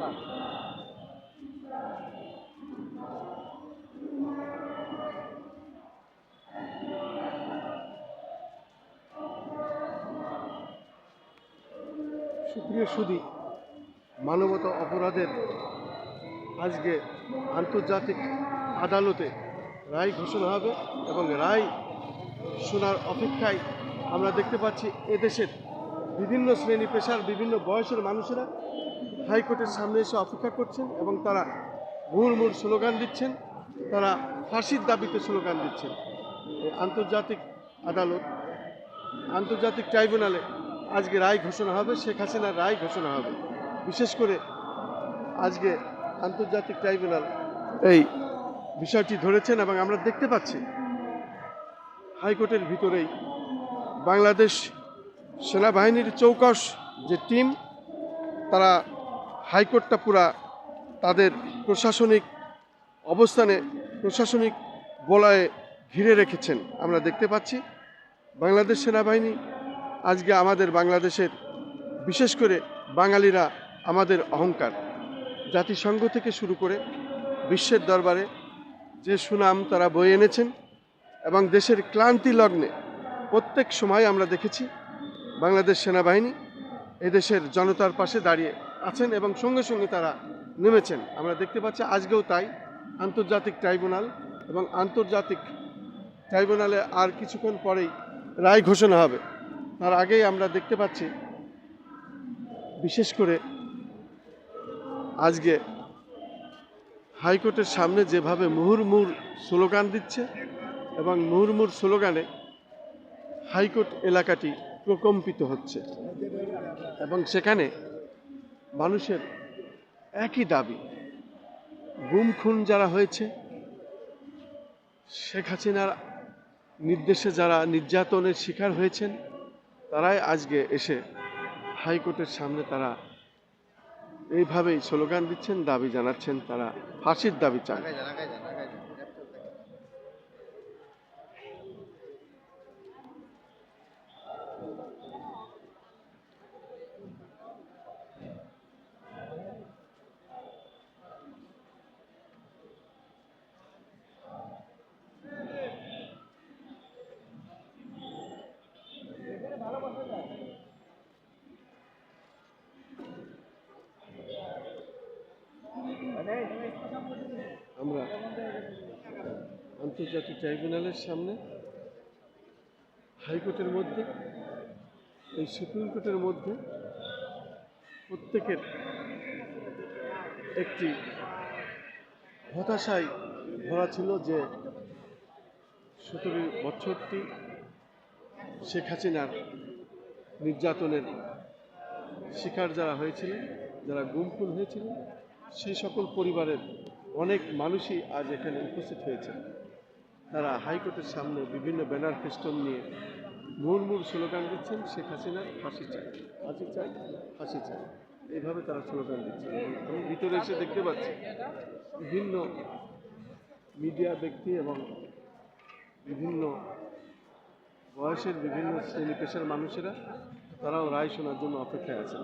সুপ্রিয় সুদী, মানবতা অপরাধের আজকে আন্তর্জাতিক আদালতে রায় ঘোষণা হবে এবং রায় শোনার অপেক্ষায় আমরা দেখতে পাচ্ছি এদেশের বিভিন্ন শ্রেণি পেশার বিভিন্ন বয়সের মানুষেরা হাইকোর্টের সামনে এসে অপেক্ষা করছেন এবং তারা মুহুর্মুর স্লোগান দিচ্ছেন, তারা ফাঁসির দাবিতে স্লোগান দিচ্ছেন। আন্তর্জাতিক আদালত, আন্তর্জাতিক ট্রাইব্যুনালে আজকে রায় ঘোষণা হবে, শেখ হাসিনার রায় ঘোষণা হবে। বিশেষ করে আজকে আন্তর্জাতিক ট্রাইব্যুনাল এই বিষয়টি ধরেছেন এবং আমরা দেখতে পাচ্ছি হাইকোর্টের ভিতরেই বাংলাদেশ সেনাবাহিনীর চৌকস যে টিম, তারা হাইকোর্টটা পুরা তাদের প্রশাসনিক অবস্থানে প্রশাসনিক বলয়ে ঘিরে রেখেছেন। আমরা দেখতে পাচ্ছি, বাংলাদেশ সেনাবাহিনী আজকে আমাদের বাংলাদেশের, বিশেষ করে বাঙালিরা আমাদের অহংকার। জাতিসংঘ থেকে শুরু করে বিশ্বের দরবারে যে সুনাম তারা বয়ে এনেছেন এবং দেশের ক্লান্তি লগ্নে প্রত্যেক সময় আমরা দেখেছি, বাংলাদেশ সেনাবাহিনী এদেশের জনতার পাশে দাঁড়িয়ে আছেন এবং সঙ্গে সঙ্গে তারা নেমেছেন। আমরা দেখতে পাচ্ছি আজকেও তাই আন্তর্জাতিক ট্রাইব্যুনাল এবং আন্তর্জাতিক ট্রাইব্যুনালে আর কিছুক্ষণ পরেই রায় ঘোষণা হবে। তার আগেই আমরা দেখতে পাচ্ছি, বিশেষ করে আজকে হাইকোর্টের সামনে যেভাবে মুহুর্মুর স্লোগান দিচ্ছে এবং মুহুর্মুর স্লোগানে হাইকোর্ট এলাকাটি প্রকম্পিত হচ্ছে এবং সেখানে মানুষের একই দাবি। গুম, খুন যারা হয়েছে, শেখ হাসিনার নির্দেশে যারা নির্যাতনের শিকার হয়েছেন, তারাই আজকে এসে হাইকোর্টের সামনে তারা এইভাবেই স্লোগান দিচ্ছেন, দাবি জানাচ্ছেন, তারা ফাঁসির দাবি চান। আমরা আন্তর্জাতিক ট্রাইব্যুনালের সামনে, হাইকোর্টের মধ্যে, এই সুপ্রিম কোর্টের মধ্যে প্রত্যেকের একটি হতাশায় ভরা ছিল যে সতেরো বছরটি শেখ হাসিনার নির্যাতনের শিকার যারা হয়েছিলেন, যারা গুমখুন হয়েছিলেন সেই সকল পরিবারের অনেক মানুষই আজ এখানে উপস্থিত হয়েছে। তারা হাইকোর্টের সামনে বিভিন্ন ব্যানার ফেস্টন নিয়ে মুহুর্মুর স্লোগান দিচ্ছেন, শেখ হাসিনার ফাঁসি চাই। ফাঁসি চাই ফাঁসি চাই। এইভাবে তারা স্লোগান দিচ্ছেন। আমি ভিতরে এসে দেখতে পাচ্ছি বিভিন্ন মিডিয়া ব্যক্তি এবং বিভিন্ন বয়সের বিভিন্ন শ্রেণি পেশার মানুষেরা তারাও রায় শোনার জন্য অপেক্ষায় আছেন।